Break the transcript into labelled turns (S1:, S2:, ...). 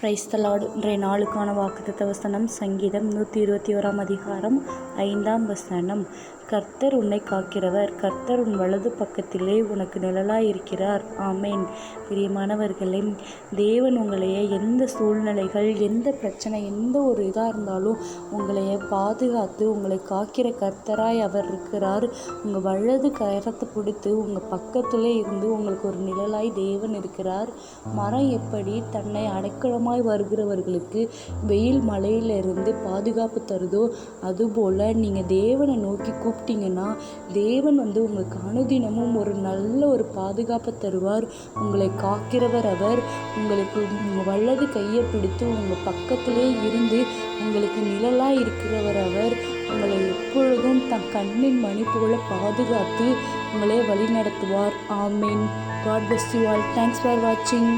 S1: பிரைஸ்தலாடு இன்றைய நாளுக்கான வாக்குத்தத்த வசனம் சங்கீதம் நூற்றி இருபத்தி ஓராம் அதிகாரம் ஐந்தாம் வசனம். கர்த்தர் உன்னை காக்கிறவர். கர்த்தர் உன் வலது பக்கத்திலே உனக்கு நிழலாய் இருக்கிறார் ஆமேன். பிரியமானவர்களே தேவன் உங்களைய எந்த சூழ்நிலைகள் எந்த பிரச்சனை எந்த ஒரு இதாக இருந்தாலும் உங்களைய பாதுகாத்து உங்களை காக்கிற கர்த்தராய் அவர் இருக்கிறார். உங்கள் வலது கரத்தை பிடித்து உங்கள் பக்கத்திலே இருந்து உங்களுக்கு ஒரு நிழலாய் தேவன் இருக்கிறார். மரம் எப்படி தன்னை அடைக்கலமாய் வருகிறவர்களுக்கு வெயில் மழையிலிருந்து பாதுகாப்பு தருதோ அதுபோல் நீங்கள் தேவனை நோக்கி சாப்பிட்டீங்கன்னா தேவன் வந்து உங்களுக்கு அனுதினமும் ஒரு நல்ல ஒரு பாதுகாப்பை தருவார். உங்களை காக்கிறவர் அவர். உங்களுக்கு உங்கள் வலது கையை பிடித்து உங்கள் பக்கத்திலே இருந்து உங்களுக்கு நிழலாக இருக்கிறவர் அவர். உங்களை எப்பொழுதும் தன் கண்ணின் மணி போல பாதுகாத்து உங்களை வழிநடத்துவார். ஆமீன். God bless you thanks for வாட்சிங்